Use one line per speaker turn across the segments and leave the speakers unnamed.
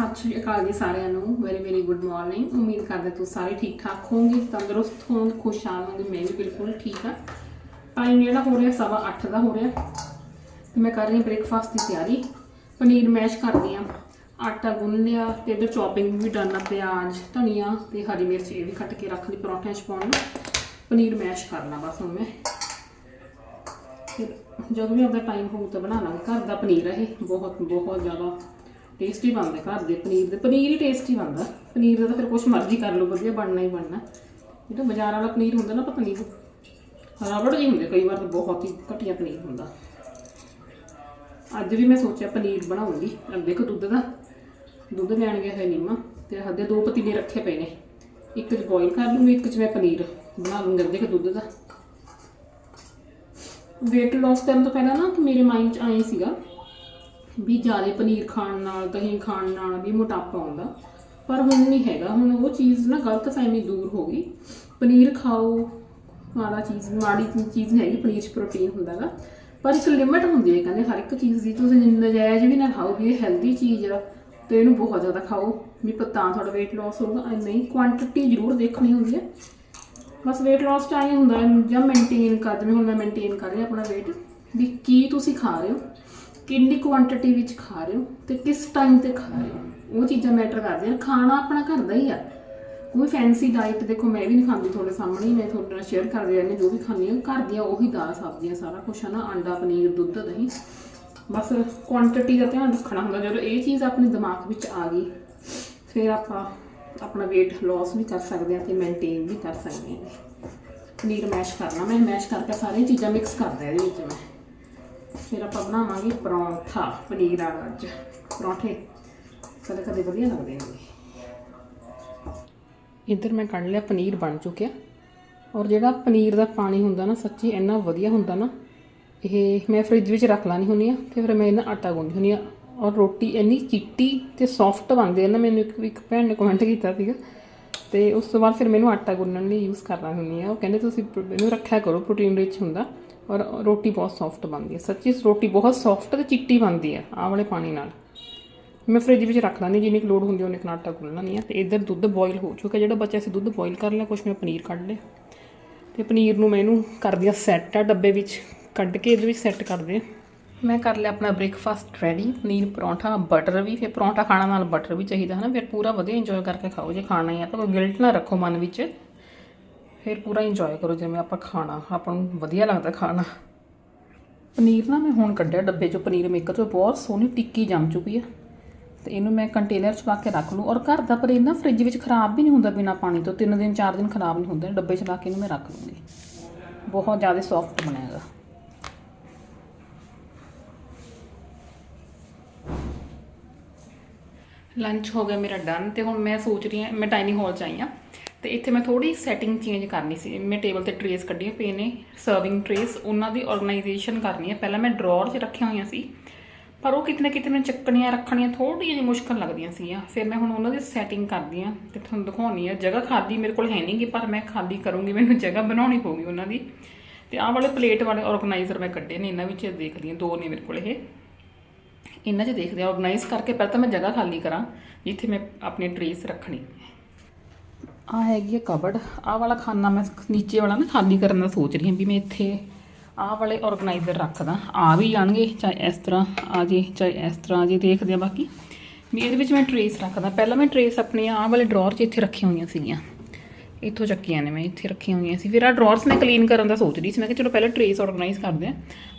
ਸਤਿ ਸ਼੍ਰੀ ਅਕਾਲ ਜੀ ਸਾਰਿਆਂ ਨੂੰ। ਵੈਰੀ ਵੈਰੀ ਗੁੱਡ ਮਾਰਨਿੰਗ ਉਮੀਦ ਕਰਦੇ ਤੁਸੀਂ ਸਾਰੇ ਠੀਕ ਠਾਕ ਹੋਵੋਗੇ, ਤੰਦਰੁਸਤ ਹੋਵੋਗੇ ਖੁਸ਼ਹਾਲ ਹੋਵੋਗੇ ਮੈਂ ਵੀ ਬਿਲਕੁਲ ਠੀਕ ਹਾਂ। ਟਾਈਮ ਜਿਹੜਾ ਹੋ ਰਿਹਾ ਸਵਾ 8 ਦਾ ਹੋ ਰਿਹਾ। ਤੇ ਮੈਂ ਕਰ ਰਹੀ ਹਾਂ ਬ੍ਰੇਕਫਾਸਟ ਦੀ ਤਿਆਰੀ। ਪਨੀਰ ਮੈਸ਼ ਕਰਦੀ ਹਾਂ ਆਟਾ ਗੁੰਨ ਲਿਆ ਤੇ ਇਧਰ ਚੌਪਿੰਗ ਵੀ ਡਨ ਆ, ਪਿਆਜ਼, ਧਨੀਆ ਤੇ ਹਰੀ ਮਿਰਚ ਇਹ ਵੀ ਕੱਟ ਕੇ ਰੱਖ ਲਈ ਪਰੌਂਠਿਆਂ 'ਚ ਪਾਉਣ ਨੂੰ। ਪਨੀਰ ਮੈਸ਼ ਕਰਨਾ ਬਸ ਹੁਣ ਮੈਂ। ਫਿਰ ਜਦੋਂ ਵੀ ਆਪਦਾ ਟਾਈਮ ਹੋਊ ਤਾਂ ਬਣਾ ਲਾਂਗੇ। ਘਰ ਦਾ ਪਨੀਰ ਇਹ। ਬਹੁਤ ਬਹੁਤ ਜ਼ਿਆਦਾ ਟੇਸਟੀ ਬਣਦਾ ਘਰ ਦੇ, ਪਨੀਰ ਦੇ। ਪਨੀਰ ਹੀ ਟੇਸਟੀ ਬਣਦਾ। ਪਨੀਰ ਦਾ ਤਾਂ ਫਿਰ ਕੁਛ ਮਰਜ਼ੀ ਕਰ ਲਓ, ਵਧੀਆ ਬਣਨਾ ਹੀ ਬਣਨਾ। ਜਿਹੜਾ ਬਾਜ਼ਾਰ ਵਾਲਾ ਪਨੀਰ ਹੁੰਦਾ ਨਾ, ਪਤਾ ਨਹੀਂ ਰਬੜ ਜਿਹੇ ਹੁੰਦੇ, ਕਈ ਵਾਰ ਤਾਂ ਬਹੁਤ ਹੀ ਘਟੀਆ ਪਨੀਰ ਹੁੰਦਾ। ਅੱਜ ਵੀ ਮੈਂ ਸੋਚਿਆ ਪਨੀਰ ਬਣਾਉਂਗੀ ਅੱਗੇ ਦੇਖੋ ਦੁੱਧ ਦਾ। ਦੁੱਧ ਲੈਣ ਗਿਆ ਹੈ ਨੀਮਾ, ਤੇ ਹੱਦੇ ਦੋ ਪਤੀਲੇ ਰੱਖੇ ਪਏ ਨੇ। ਇੱਕ ਚ ਬੋਇਲ ਕਰ ਲੂੰਗੀ, ਇੱਕ ਚ ਮੈਂ ਪਨੀਰ ਬਣਾ ਲੂੰਗੀ। ਅੱਧੇ ਕੁ ਦੁੱਧ ਦਾ। Weight loss ਕਰਨ ਤੋਂ ਪਹਿਲਾਂ ਨਾ ਕਿ ਮੇਰੇ ਮਾਈਂਡ 'ਚ ਆਏ ਸੀਗਾ ਵੀ ਜ਼ਿਆਦਾ ਪਨੀਰ ਖਾਣ ਨਾਲ, ਦਹੀਂ ਖਾਣ ਨਾਲ ਵੀ ਮੋਟਾਪਾ ਆਉਂਦਾ। ਪਰ ਹੁਣ ਨਹੀਂ ਹੈਗਾ। ਹੁਣ ਉਹ ਚੀਜ਼ ਨਾ ਗਲਤ ਫਹਿਮੀ ਦੂਰ ਹੋ ਗਈ। ਪਨੀਰ ਖਾਓ, ਮਾੜਾ ਚੀਜ਼, ਮਾੜੀ ਚੀਜ਼ ਨਹੀਂ ਹੈਗੀ ਪਨੀਰ 'ਚ ਪ੍ਰੋਟੀਨ ਹੁੰਦਾਗਾ ਪਰ ਇੱਕ ਲਿਮਿਟ ਹੁੰਦੀ ਹੈ ਕਹਿੰਦੇ, ਹਰ ਇੱਕ ਚੀਜ਼ ਦੀ। ਤੁਸੀਂ ਨਜਾਇਜ਼ ਵੀ ਨਾ ਖਾਓ ਵੀ ਇਹ ਹੈਲਦੀ ਚੀਜ਼ ਆ, ਤੇ ਇਹਨੂੰ ਬਹੁਤ ਜ਼ਿਆਦਾ ਖਾਓ। ਵੀ ਪਤਾ ਤੁਹਾਡਾ weight loss ਹੋਊਗਾ। ਐ ਨਹੀਂ ਕੁਆਂਟੀਟੀ ਜ਼ਰੂਰ ਦੇਖਣੀ ਹੁੰਦੀ ਹੈ ਬਸ weight loss ਚ ਆਏ ਹੁੰਦਾ, ਜਾਂ ਮੇਨਟੇਨ ਕਰ, ਜਿਵੇਂ ਹੁਣ ਮੈਂ ਮੇਨਟੇਨ ਕਰ ਰਹੀ ਆਪਣਾ weight, ਵੀ ਕੀ ਤੁਸੀਂ ਖਾ ਰਹੇ ਹੋ। ਕਿੰਨੀ ਕੁਆਂਟੀਟੀ ਵਿੱਚ ਖਾ ਰਹੇ ਹੋ ਤੇ ਕਿਸ ਟਾਈਮ ਤੇ ਖਾ ਰਹੇ ਹੋ? ਉਹ ਚੀਜ਼ਾਂ ਮੈਟਰ ਕਰਦੀਆਂ ਨੇ। ਖਾਣਾ ਆਪਣਾ ਘਰ ਦਾ ਹੀ ਆ। ਕੋਈ ਫੈਂਸੀ ਡਾਈਟ ਦੇਖੋ, ਮੈਂ ਵੀ ਨਹੀਂ ਖਾਂਦੀ ਤੁਹਾਡੇ ਸਾਹਮਣੇ ਮੈਂ ਤੁਹਾਡੇ ਨਾਲ ਸ਼ੇਅਰ ਕਰ ਰਹਿੰਦੀ ਜੋ ਵੀ ਖਾਂਦੀ ਹਾਂ ਘਰ ਦੀਆਂ ਉਹੀ ਦਾਲ, ਸਬਜ਼ੀਆਂ, ਸਾਰਾ ਕੁਝ ਹੈ ਨਾ, ਆਂਡਾ, ਪਨੀਰ, ਦੁੱਧ, ਦਹੀਂ। ਬਸ ਕੁਆਂਟੀਟੀ ਦਾ ਧਿਆਨ ਰੱਖਣਾ ਹੁੰਦਾ। ਜਦੋਂ ਇਹ ਚੀਜ਼ ਆਪਣੇ ਦਿਮਾਗ ਵਿੱਚ ਆ ਗਈ, ਫਿਰ ਆਪਾਂ ਆਪਣਾ weight loss ਵੀ ਕਰ ਸਕਦੇ ਹਾਂ ਤੇ ਮੇਨਟੇਨ ਵੀ ਕਰ ਸਕਦੇ ਹਾਂ। ਪਨੀਰ ਮੈਸ਼ ਕਰਨਾ, ਮੈਂ ਮੈਸ਼ ਕਰਕੇ ਸਾਰੀਆਂ ਚੀਜ਼ਾਂ ਮਿਕਸ ਕਰਦਾ ਇਹਦੇ ਵਿੱਚ ਮੈਂ। ਫਿਰ ਆਪਾਂ ਬਣਾਵਾਂਗੇ ਪਰੌਂਠਾ ਪਨੀਰ ਵਾਲਾ ਅੱਜ। ਪਰੌਂਠੇ ਕਦੇ ਕਦੇ ਵਧੀਆ ਲੱਗਦੇ ਨੇ। ਇੱਧਰ ਮੈਂ ਕੱਢ ਲਿਆ, ਪਨੀਰ ਬਣ ਚੁੱਕਿਆ। ਔਰ ਜਿਹੜਾ ਪਨੀਰ ਦਾ ਪਾਣੀ ਹੁੰਦਾ ਨਾ, ਸੱਚੀ ਇੰਨਾ ਵਧੀਆ ਹੁੰਦਾ ਨਾ, ਇਹ ਮੈਂ ਫ੍ਰਿਜ ਵਿੱਚ ਰੱਖ ਲਾਣੀ ਹੁੰਦੀ ਆ ਤੇ ਫਿਰ ਮੈਂ ਇਹਨਾਂ ਆਟਾ ਗੁੰਨਦੀ ਹੁੰਦੀ ਆ ਔਰ ਰੋਟੀ ਇੰਨੀ ਚਿੱਟੀ ਤੇ ਸੌਫਟ ਬਣਦੀ ਹੈ ਨਾ, ਮੈਨੂੰ ਇੱਕ ਇੱਕ ਭੈਣ ਨੇ ਕਮੈਂਟ ਕੀਤਾ ਸੀਗਾ। ਤੇ ਉਸ ਤੋਂ ਬਾਅਦ ਫਿਰ ਮੈਨੂੰ ਆਟਾ ਗੁੰਨਣ ਲਈ ਯੂਜ਼ ਕਰਨਾ ਹੁੰਦੀ ਆ ਉਹ ਕਹਿੰਦੇ ਤੁਸੀਂ ਇਹਨੂੰ ਰੱਖਿਆ ਕਰੋ ਪ੍ਰੋਟੀਨ ਰਿਚ ਹੁੰਦਾ। ਔਰ ਰੋਟੀ ਬਹੁਤ ਸੌਫਟ ਬਣਦੀ ਹੈ। ਸੱਚੀ ਰੋਟੀ ਬਹੁਤ ਸੌਫਟ ਤੇ ਚਿੱਟੀ ਬਣਦੀ ਹੈ, ਆਹ ਵਾਲੇ ਪਾਣੀ ਨਾਲ। ਮੈਂ ਫ੍ਰਿਜ ਵਿੱਚ ਰੱਖ ਲਾਂਗੀ ਜਿੰਨੀ ਕੁ ਲੋੜ ਹੁੰਦੀ ਉਹਨੇ ਕੁ ਆਟਾ ਗੁੰਨ ਲੈਂਦੀ ਆ ਤੇ ਇੱਧਰ ਦੁੱਧ ਬੋਇਲ ਹੋ ਚੁੱਕਾ ਜਿਹੜਾ ਬੱਚਾ ਸੀ ਦੁੱਧ ਬੋਇਲ ਕਰ ਲਿਆ, ਕੁਛ ਮੈਂ ਪਨੀਰ ਕੱਢ ਲਿਆ। ਤੇ ਪਨੀਰ ਨੂੰ ਮੈਂ ਇਹਨੂੰ ਕਰਦੀ ਆ ਸੈੱਟ ਆ, ਡੱਬੇ ਵਿੱਚ ਕੱਢ ਕੇ ਇਹਦੇ ਵਿੱਚ ਸੈੱਟ ਕਰਦੇ ਆ ਮੈਂ ਕਰ ਲਿਆ ਆਪਣਾ breakfast ready paneer paratha butter ਵੀ, ਫਿਰ ਪਰੌਂਠਾ ਖਾਣਾ ਨਾਲ ਬਟਰ ਵੀ ਚਾਹੀਦਾ ਹੈ ਨਾ ਫਿਰ ਪੂਰਾ ਵਧੀਆ ਇੰਜੋਏ ਕਰਕੇ ਖਾਓ, ਜੇ ਖਾਣਾ ਹੀ ਆ ਤਾਂ ਕੋਈ ਗਿਲਟ ਨਾ ਰੱਖੋ ਮਨ ਵਿੱਚ। ਫਿਰ ਪੂਰਾ ਇੰਜੋਏ ਕਰੋ ਜਿਵੇਂ ਆਪਾਂ ਖਾਣਾ, ਆਪਾਂ ਨੂੰ ਵਧੀਆ ਲੱਗਦਾ ਖਾਣਾ। ਪਨੀਰ ਨਾ ਮੈਂ ਹੁਣ ਕੱਢਿਆ ਡੱਬੇ ਚੋਂ, ਪਨੀਰ ਮੇਕਰ ਚੋਂ ਬਹੁਤ ਸੋਹਣੀ ਟਿੱਕੀ ਜੰਮ ਚੁੱਕੀ ਆ। ਤੇ ਇਹਨੂੰ ਮੈਂ ਕੰਟੇਨਰ 'ਚ ਪਾ ਕੇ ਰੱਖ ਲੂੰ ਔਰ ਘਰ ਦਾ ਪਨੀਰ ਨਾ ਫ੍ਰਿਜ ਵਿੱਚ ਖਰਾਬ ਵੀ ਨਹੀਂ ਹੁੰਦਾ ਬਿਨਾ ਪਾਣੀ ਤੋਂ, ਤਿੰਨ ਦਿਨ, ਚਾਰ ਦਿਨ ਖਰਾਬ ਨਹੀਂ ਹੁੰਦੇ। ਡੱਬੇ 'ਚ ਲਾ ਕੇ ਇਹਨੂੰ ਮੈਂ ਰੱਖ ਲੂੰਗੀ ਬਹੁਤ ਜ਼ਿਆਦਾ ਸੌਫਟ ਬਣੇਗਾ ਲੰਚ ਹੋ ਗਿਆ ਮੇਰਾ ਡਨ ਤੇ ਹੁਣ ਮੈਂ ਸੋਚ ਰਹੀ ਹਾਂ, ਮੈਂ ਡਾਈਨਿੰਗ ਹਾਲ 'ਚ ਆਈ ਹਾਂ। ਤੇ ਇੱਥੇ ਮੈਂ ਥੋੜੀ ਸੈਟਿੰਗ ਚੇਂਜ ਕਰਨੀ ਸੀ। ਮੈਂ ਟੇਬਲ ਤੇ ਟਰੇਸ ਕੱਢੀਆਂ ਪਏ ਨੇ ਸਰਵਿੰਗ ਟਰੇਸ ਉਹਨਾਂ ਦੀ ਆਰਗੇਨਾਈਜੇਸ਼ਨ ਕਰਨੀ ਹੈ। ਪਹਿਲਾਂ ਮੈਂ ਡਰਾਅਰ 'ਚ ਰੱਖੀਆਂ ਹੋਈਆਂ ਸੀ, ਪਰ ਉਹ ਕਿਤੇ ਨਾ ਕਿਤੇ ਮੈਨੂੰ ਚੱਕਣੀਆਂ, ਰੱਖਣੀਆਂ ਥੋੜ੍ਹੀਆਂ ਜਿਹੀ ਮੁਸ਼ਕਲ ਲੱਗਦੀਆਂ ਸੀਗੀਆਂ। ਫਿਰ ਮੈਂ ਹੁਣ ਉਹਨਾਂ ਦੀ ਸੈਟਿੰਗ ਕਰਦੀ ਆ ਤੇ ਤੁਹਾਨੂੰ ਦਿਖਾਉਣੀ ਆ ਜਗ੍ਹਾ ਖਾਲੀ ਮੇਰੇ ਕੋਲ ਹੈ ਨਹੀਂਗੀ ਪਰ ਮੈਂ ਖਾਲੀ ਕਰੂੰਗੀ, ਮੈਨੂੰ ਜਗ੍ਹਾ ਬਣਾਉਣੀ ਪਊਗੀ ਉਹਨਾਂ ਦੀ। ਤੇ ਆਹ ਵਾਲੇ ਪਲੇਟ ਵਾਲੇ ਆਰਗੇਨਾਈਜ਼ਰ ਮੈਂ ਕੱਢੇ ਨੇ, ਇਹਨਾਂ ਵਿੱਚ ਦੇਖਦੀ ਹਾਂ, ਦੋ ਨੇ ਮੇਰੇ ਕੋਲ ਇਹ। ਇਹਨਾਂ 'ਚ ਦੇਖਦੇ ਆ ਆਰਗੇਨਾਈਜ਼ ਕਰਕੇ ਪਹਿਲਾਂ ਤਾਂ ਮੈਂ ਜਗ੍ਹਾ ਖਾਲੀ ਕਰਾਂ, ਜਿੱਥੇ ਮੈਂ ਆਪਣੀ ਟਰੇਸ ਰੱਖਣੀ। ਆ ਹੈਗੀ ਹੈ ਕਬੜ। ਆਹ ਵਾਲਾ ਖਾਨਾ ਮੈਂ ਨੀਚੇ ਵਾਲਾ ਨਾ ਖਾਲੀ ਕਰਨ ਦਾ ਸੋਚ ਰਹੀ ਹਾਂ ਵੀ ਮੈਂ ਇੱਥੇ ਆਹ ਵਾਲੇ ਆਰਗੇਨਾਈਜ਼ਰ ਰੱਖਦਾ। ਆ ਵੀ ਜਾਣਗੇ, ਚਾਹੇ ਇਸ ਤਰ੍ਹਾਂ ਆ ਜੇ, ਚਾਹੇ ਇਸ ਤਰ੍ਹਾਂ ਆ ਜੇ, ਦੇਖਦੇ ਆ ਬਾਕੀ। ਵੀ ਇਹਦੇ ਵਿੱਚ ਮੈਂ ਟਰੇਸ ਰੱਖਦਾ। ਪਹਿਲਾਂ ਮੈਂ ਟਰੇਸ ਆਪਣੀਆਂ ਆਹ ਵਾਲੇ ਡਰਾਅਰ 'ਚ ਇੱਥੇ ਰੱਖੀਆਂ ਹੋਈਆਂ ਸੀਗੀਆਂ। ਇੱਥੋਂ ਚੱਕੀਆਂ ਨੇ ਮੈਂ, ਇੱਥੇ ਰੱਖੀਆਂ ਹੋਈਆਂ ਸੀ। ਫਿਰ ਆ ਡਰਾਅਰਸ ਮੈਂ ਕਲੀਨ ਕਰਨ ਦਾ ਸੋਚ ਰਹੀ ਸੀ। ਮੈਂ ਕਿਹਾ ਚਲੋ ਪਹਿਲਾਂ ਟਰੇਸ ਆਰਗੇਨਾਈਜ਼ ਕਰਦੇ ਆ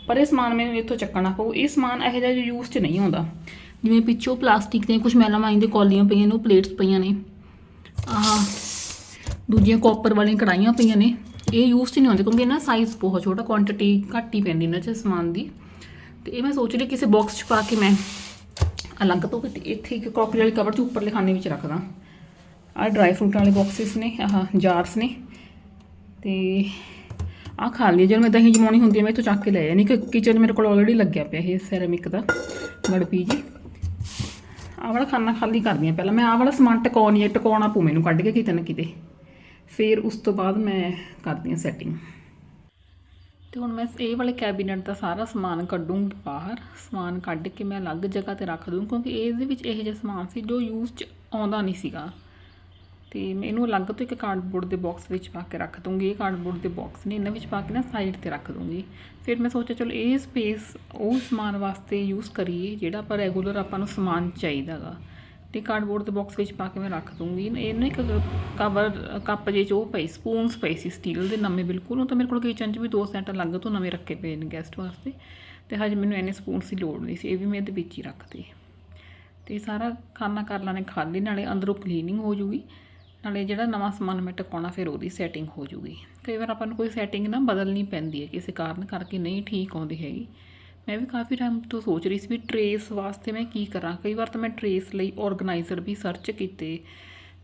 ਪਰ ਇਹ ਸਮਾਨ ਮੈਨੂੰ ਇੱਥੋਂ ਚੱਕਣਾ ਪਊ। ਇਹ ਸਮਾਨ ਇਹੋ ਜਿਹਾ ਯੂਜ਼ 'ਚ ਨਹੀਂ ਆਉਂਦਾ। ਜਿਵੇਂ ਪਿੱਛੋਂ ਪਲਾਸਟਿਕ ਦੇ ਕੁਝ ਮੈਲਾਮਾਈਨ ਦੇ ਕੌਲੀਆਂ ਪਈਆਂ ਨੇ, ਉਹ ਪਲੇਟਸ ਪਈਆਂ ਨੇ। ਆਹ ਦੂਜੀਆਂ ਕਾਪਰ ਵਾਲੀਆਂ ਕੜਾਈਆਂ ਪਈਆਂ ਨੇ। ਇਹ ਯੂਜ਼ 'ਚ ਨਹੀਂ ਆਉਂਦੇ ਕਿਉਂਕਿ ਇਹਨਾਂ ਸਾਈਜ਼ ਬਹੁਤ ਛੋਟਾ ਕੁਆਂਟੀਟੀ ਘੱਟ ਹੀ ਪੈਂਦੀ ਇਹਨਾਂ 'ਚ ਸਮਾਨ ਦੀ। ਤੇ ਇਹ ਮੈਂ ਸੋਚ ਰਹੀ ਕਿਸੇ ਬਾਕਸ 'ਚ ਪਾ ਕੇ ਮੈਂ ਅਲੱਗ ਤੋਂ ਕਿਤੇ ਇੱਥੇ ਇੱਕ ਕਰੋਕਰੀ ਵਾਲੀ ਕਵਰ 'ਚ ਉੱਪਰਲੇ ਖਾਨੇ ਵਿੱਚ ਰੱਖਦਾ। ਆਹ ਡਰਾਈ ਫਰੂਟ ਵਾਲੇ ਬਾਕਸਿਸ ਨੇ, ਆਹ ਜਾਰਸ ਨੇ। ਤੇ ਆਹ ਖਾਲੀ ਜਦੋਂ ਮੈਂ ਦਹੀਂ ਜਮਾਉਣੀ ਹੁੰਦੀ ਹੈ, ਮੈਂ ਇੱਥੋਂ ਚੱਕ ਕੇ ਲੈ ਜਾਣੀ ਕਿ ਕਿਚਨ ਮੇਰੇ ਕੋਲ ਆਲਰੇਡੀ ਲੱਗਿਆ ਪਿਆ ਇਹ ਸੈਰਾਮਿਕ ਦਾ ਗੜਪੀ ਜੀ। ਆਹ ਵਾਲਾ ਖਾਨਾ ਖਾਲੀ ਕਰਦੀ ਹਾਂ ਪਹਿਲਾਂ। ਮੈਂ ਆਹ ਵਾਲਾ ਸਮਾਨ ਟਿਕਾਉਣੀ ਹੈ, ਟਿਕਾਉਣਾ ਪੂ ਮੈਨੂੰ ਕੱਢ ਕੇ ਕਿਤੇ ਨਾ ਕਿਤੇ। ਫਿਰ ਉਸ ਤੋਂ ਬਾਅਦ ਮੈਂ ਕਰਦੀ ਹਾਂ ਸੈਟਿੰਗ ਤੇ ਹੁਣ ਮੈਂ ਇਹ ਵਾਲੇ ਕੈਬਨਿਟ ਦਾ ਸਾਰਾ ਸਮਾਨ ਕੱਢੂੰਗੀ ਬਾਹਰ। ਸਮਾਨ ਕੱਢ ਕੇ ਮੈਂ ਅਲੱਗ ਜਗ੍ਹਾ ਤੇ ਰੱਖ ਦੂੰ, ਕਿਉਂਕਿ ਇਹਦੇ ਵਿੱਚ ਇਹੋ ਜਿਹਾ ਸਮਾਨ ਸੀ ਜੋ ਯੂਜ਼ 'ਚ ਆਉਂਦਾ ਨਹੀਂ ਸੀਗਾ। ਤੇ ਮੈਂ ਇਹਨੂੰ ਅਲੱਗ ਤੋਂ ਇੱਕ ਕਾਰਡਬੋਰਡ ਦੇ ਬਾਕਸ ਵਿੱਚ ਪਾ ਕੇ ਰੱਖ ਦੂੰਗੀ। ਇਹ ਕਾਰਡਬੋਰਡ ਦੇ ਬਾਕਸ ਨੇ ਇਹਨਾਂ ਵਿੱਚ ਪਾ ਕੇ ਨਾ ਸਾਈਡ ਤੇ ਰੱਖ ਦੂੰਗੀ। ਫਿਰ ਮੈਂ ਸੋਚਿਆ, ਚਲੋ ਇਹ ਸਪੇਸ ਉਹ ਸਮਾਨ ਵਾਸਤੇ ਯੂਜ਼ ਕਰੀਏ, ਜਿਹੜਾ ਆਪਾਂ ਰੈਗੂਲਰ ਆਪਾਂ ਨੂੰ ਸਮਾਨ ਚਾਹੀਦਾਗਾ ਤੇ ਕਾਰਡਬੋਰਡ ਦੇ ਬਾਕਸ ਵਿੱਚ ਪਾ ਕੇ ਮੈਂ ਰੱਖ ਦੂੰਗੀ। ਇਹ ਨਾ ਇੱਕ ਕਵਰ ਕੱਪ ਜੇ ਚ ਉਹ ਪਈ ਸਪੂਨਸ ਪਈ ਸੀ ਸਟੀਲ ਦੇ ਨਵੇਂ ਬਿਲਕੁਲ। ਉਹ ਤਾਂ ਮੇਰੇ ਕੋਲ ਕਿਚਨ 'ਚ ਵੀ ਦੋ ਸੈੱਟ ਅਲੱਗ ਤੋਂ ਨਵੇਂ ਰੱਖੇ ਪਏ ਨੇ ਗੈਸਟ ਵਾਸਤੇ। ਤੇ ਹਜੇ ਮੈਨੂੰ ਇੰਨੇ ਸਪੂਨਸ ਦੀ ਲੋੜ ਨਹੀਂ ਸੀ, ਇਹ ਵੀ ਮੈਂ ਇਹਦੇ ਵਿੱਚ ਹੀ ਰੱਖਦੇ ਤੇ ਸਾਰਾ ਖਾਣਾ ਕਰ ਲਾਣੇ ਖਾਲੀ, ਨਾਲੇ ਅੰਦਰੋਂ ਕਲੀਨਿੰਗ ਹੋ ਜੂਗੀ। ਨਾਲੇ ਜਿਹੜਾ ਨਵਾਂ ਸਮਾਨ ਮੈਂ ਟਿਕਾਉਣਾ, ਫਿਰ ਉਹਦੀ ਸੈਟਿੰਗ ਹੋ ਜੂਗੀ। ਕਈ ਵਾਰ ਆਪਾਂ ਨੂੰ ਕੋਈ ਸੈਟਿੰਗ ਨਾ ਬਦਲਣੀ ਪੈਂਦੀ ਹੈ, ਕਿਸੇ ਕਾਰਨ ਕਰਕੇ ਨਹੀਂ ਠੀਕ ਆਉਂਦੀ ਹੈਗੀ। ਮੈਂ ਵੀ ਕਾਫੀ ਟਾਈਮ ਤੋਂ ਸੋਚ ਰਹੀ ਸੀ ਵੀ ਟਰੇਸ ਵਾਸਤੇ ਮੈਂ ਕੀ ਕਰਾਂ। ਕਈ ਵਾਰ ਤਾਂ ਮੈਂ ਟਰੇਸ ਲਈ ਆਰਗੇਨਾਈਜ਼ਰ ਵੀ ਸਰਚ ਕੀਤੇ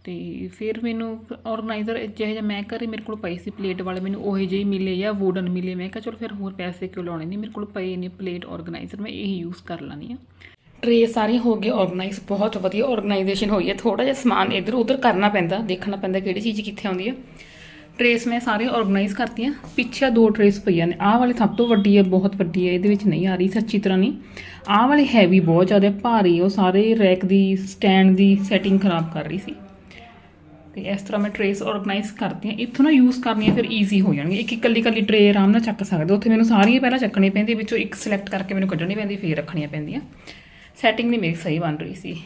ਤੇ ਫਿਰ ਮੈਨੂੰ ਆਰਗੇਨਾਈਜ਼ਰ ਜਿਹੇ ਜਿਹਾ ਮੈਂ ਘਰੇ ਮੇਰੇ ਕੋਲ ਪਏ ਸੀ ਪਲੇਟ ਵਾਲੇ, ਮੈਨੂੰ ਉਹੇ ਜਿਹੇ ਮਿਲੇ ਜਾਂ ਵੂਡਨ ਮਿਲੇ। ਮੈਂ ਕਿਹਾ ਚਲੋ ਫਿਰ ਹੋਰ ਪੈਸੇ ਕਿਉਂ ਲਾਉਣੇ ਨਹੀਂ ਮੇਰੇ ਕੋਲ ਪਏ ਨੇ ਪਲੇਟ ਆਰਗੇਨਾਈਜ਼ਰ ਮੈਂ ਇਹੀ ਯੂਜ਼ ਕਰ ਲੈਣੀ ਆ ਟਰੇ ਸਾਰੀਆਂ ਹੋ ਗਏ ਆਰਗੇਨਾਈਜ਼ ਬਹੁਤ ਵਧੀਆ ਆਰਗੇਨਾਈਜੇਸ਼ਨ ਹੋਈ ਹੈ। ਥੋੜਾ ਜਿਹਾ ਸਮਾਨ ਇੱਧਰ ਉੱਧਰ ਕਰਨਾ ਪੈਂਦਾ, ਦੇਖਣਾ ਪੈਂਦਾ ਕਿਹੜੀ ਚੀਜ਼ ਕਿੱਥੇ ਆਉਂਦੀ ਹੈ। ਟਰੇਸ ਮੈਂ ਸਾਰੇ ਆਰਗੇਨਾਈਜ਼ ਕਰਤੀਆਂ। ਪਿੱਛੇ ਦੋ ਟਰੇਸ ਪਈਆਂ ਨੇ। ਆਹ ਵਾਲੀ ਸਭ ਤੋਂ ਵੱਡੀ ਹੈ, ਬਹੁਤ ਵੱਡੀ ਹੈ, ਇਹਦੇ ਵਿੱਚ ਨਹੀਂ ਆ ਰਹੀ ਸੱਚੀ ਤਰ੍ਹਾਂ ਨਹੀਂ। ਆਹ ਵਾਲੀ ਹੈਵੀ ਬਹੁਤ ਜ਼ਿਆਦਾ ਭਾਰੀ ਉਹ ਸਾਰੇ ਰੈਕ ਦੀ ਸਟੈਂਡ ਦੀ ਸੈਟਿੰਗ ਖਰਾਬ ਕਰ ਰਹੀ ਸੀ। ਤੇ ਇਸ ਤਰ੍ਹਾਂ ਮੈਂ ਟਰੇਸ ਆਰਗੇਨਾਈਜ਼ ਕਰਦੀ ਇੱਥੋਂ ਨਾ ਯੂਜ਼ ਕਰਨੀਆਂ ਫਿਰ ਈਜ਼ੀ ਹੋ ਜਾਣਗੀਆਂ। ਇੱਕ ਇਕੱਲੀ ਇਕੱਲੀ ਟਰੇ ਆਰਾਮ ਨਾਲ ਚੱਕ ਸਕਦੇ ਉੱਥੇ ਮੈਨੂੰ ਸਾਰੀਆਂ ਪਹਿਲਾਂ ਚੱਕਣੀ ਪੈਂਦੀ ਵਿੱਚੋਂ ਇੱਕ ਸਿਲੈਕਟ ਕਰਕੇ ਮੈਨੂੰ ਕੱਢਣੀ ਪੈਂਦੀ, ਫਿਰ ਰੱਖਣੀਆਂ ਪੈਂਦੀਆਂ। ਸੈਟਿੰਗ ਨਹੀਂ ਮੇਰੀ ਸਹੀ ਬਣ ਰਹੀ ਸੀ।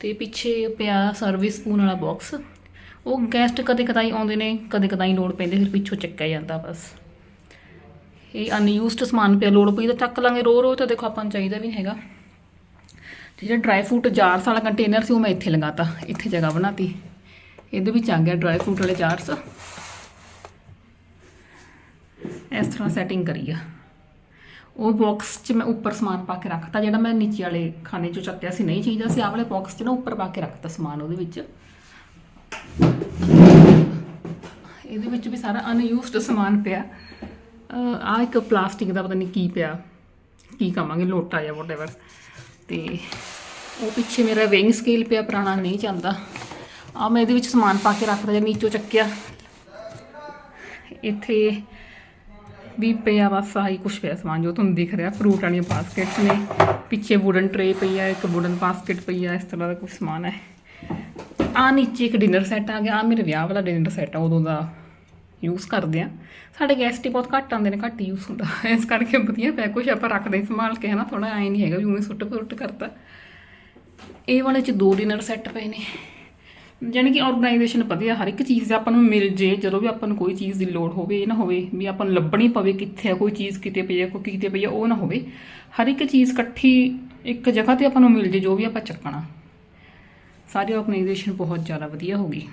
ਤੇ ਪਿੱਛੇ ਪਿਆ ਸਰਵਿਸ ਸਪੂਨ ਵਾਲਾ ਬਾਕਸ ਉਹ ਗੈਸਟ ਕਦੇ ਕਦਾਈ ਆਉਂਦੇ ਨੇ, ਕਦੇ ਕਦਾਈ ਲੋੜ ਪੈਂਦੀ, ਫਿਰ ਪਿੱਛੋਂ ਚੱਕਿਆ ਜਾਂਦਾ ਬਸ। ਇਹ ਅਨਯੂਜ਼ਡ ਸਮਾਨ ਪਿਆ, ਲੋੜ ਪਈ ਤਾਂ ਚੱਕ ਲਾਂਗੇ ਰੋ ਰੋ ਤਾਂ ਦੇਖੋ ਆਪਾਂ ਨੂੰ ਚਾਹੀਦਾ ਵੀ ਨਹੀਂ ਹੈਗਾ। ਤੇ ਜਿਹੜਾ ਡਰਾਈ ਫਰੂਟ ਜਾਰਸ ਵਾਲਾ ਕੰਟੇਨਰ ਸੀ, ਉਹ ਮੈਂ ਇੱਥੇ ਲਗਾਤਾ ਇੱਥੇ ਜਗ੍ਹਾ ਬਣਾਤੀ। ਇਹਦੇ ਵਿੱਚ ਆ ਗਿਆ ਡਰਾਈ ਫਰੂਟ ਵਾਲੇ ਜਾਰਸ ਇਸ ਤਰ੍ਹਾਂ ਸੈਟਿੰਗ ਕਰੀ ਆ। ਉਹ ਬਾਕਸ 'ਚ ਮੈਂ ਉੱਪਰ ਸਮਾਨ ਪਾ ਕੇ ਰੱਖਤਾ, ਜਿਹੜਾ ਮੈਂ ਨੀਚੇ ਵਾਲੇ ਖਾਨੇ 'ਚੋਂ ਚੱਕਿਆ ਸੀ, ਨਹੀਂ ਚਾਹੀਦਾ ਸੀ, ਆਹ ਵਾਲੇ ਬਾਕਸ 'ਚ ਨਾ ਉੱਪਰ ਪਾ ਕੇ ਰੱਖਤਾ ਸਮਾਨ ਉਹਦੇ ਵਿੱਚ। ਇਹਦੇ ਵਿੱਚ ਵੀ ਸਾਰਾ ਅਨਯੂਜ਼ਡ ਸਮਾਨ ਪਿਆ। ਆ ਇੱਕ ਪਲਾਸਟਿਕ ਦਾ ਪਤਾ ਨਹੀਂ ਕੀ ਪਿਆ। ਕੀ ਕਵਾਂਗੇ ਲੋਟਾ ਜਾਂ ਵਟਐਵਰ ਤੇ ਉਹ ਪਿੱਛੇ ਮੇਰਾ ਵੇਇੰਗ ਸਕੇਲ ਪਿਆ, ਪੁਰਾਣਾ ਨਹੀਂ ਚੱਲਦਾ। ਆ ਮੈਂ ਇਹਦੇ ਵਿੱਚ ਸਮਾਨ ਪਾ ਕੇ ਰੱਖਦਾ ਜਾਂ ਨੀਚੋਂ ਚੱਕਿਆ। ਇੱਥੇ ਵੀ ਪਿਆ ਬਸ ਆਹੀ ਕੁਛ ਪਿਆ ਸਮਾਨ ਜੋ ਤੁਹਾਨੂੰ ਦਿਖ ਰਿਹਾ। ਫਰੂਟ ਵਾਲੀਆਂ ਬਾਸਕਟਸ ਨੇ। ਪਿੱਛੇ ਵੁਡਨ ਟਰੇ ਪਈ ਆ, ਇੱਕ ਵੁਡਨ ਬਾਸਕਟ ਪਈ ਆ, ਇਸ ਤਰ੍ਹਾਂ ਦਾ ਕੁਝ ਸਮਾਨ ਹੈ। ਆ ਨੀਚੇ ਇੱਕ ਡਿਨਰ ਸੈੱਟ ਆ ਗਿਆ। ਆ ਮੇਰੇ ਵਿਆਹ ਵਾਲਾ ਡਿਨਰ ਸੈੱਟ ਆ, ਉਦੋਂ ਦਾ ਯੂਜ਼ ਕਰਦੇ ਆ। ਸਾਡੇ ਗੈਸਟ ਹੀ ਬਹੁਤ ਘੱਟ ਆਉਂਦੇ ਨੇ, ਘੱਟ ਯੂਜ਼ ਹੁੰਦਾ। ਇਸ ਕਰਕੇ ਵਧੀਆ ਪਿਆ। ਕੁਛ ਆਪਾਂ ਰੱਖਦੇ ਸੰਭਾਲ ਕੇ ਹਨਾ ਥੋੜਾ ਐ ਨਹੀਂ ਹੈਗਾ ਵੀ ਉਵੇਂ ਸੁੱਟ ਫੁੱਟ ਕਰਤਾ। ਇਹ ਵਾਲੇ ਚ ਦੋ ਡਿਨਰ ਸੈੱਟ ਪਏ ਨੇ। ਜਾਣੀ ਕਿ ਆਰਗੇਨਾਈਜੇਸ਼ਨ ਵਧੀਆ, ਹਰ ਇੱਕ ਚੀਜ਼ ਆਪਾਂ ਨੂੰ ਮਿਲ ਜੇ, ਜਦੋਂ ਵੀ ਆਪਾਂ ਨੂੰ ਕੋਈ ਚੀਜ਼ ਦੀ ਲੋੜ ਹੋਵੇ, ਇਹ ਨਾ ਹੋਵੇ ਵੀ ਆਪਾਂ ਨੂੰ ਲੱਭਣੀ ਪਵੇ ਕਿੱਥੇ ਆ, ਕੋਈ ਚੀਜ਼ ਕਿਤੇ ਪਈ ਆ, ਕੋਈ ਕਿਤੇ ਪਈ ਆ, ਉਹ ਨਾ ਹੋਵੇ। ਹਰ ਇੱਕ ਚੀਜ਼ ਇਕੱਠੀ ਇੱਕ ਜਗ੍ਹਾ ਤੇ ਆਪਾਂ ਨੂੰ ਮਿਲ ਜੇ, ਜੋ ਵੀ ਆਪਾਂ ਚੱਕਣਾ। ਸਾਰੀ ਆਰਗੇਨਾਈਜੇਸ਼ਨ ਬਹੁਤ ਜ਼ਿਆਦਾ ਵਧੀਆ ਹੋ ਗਈ।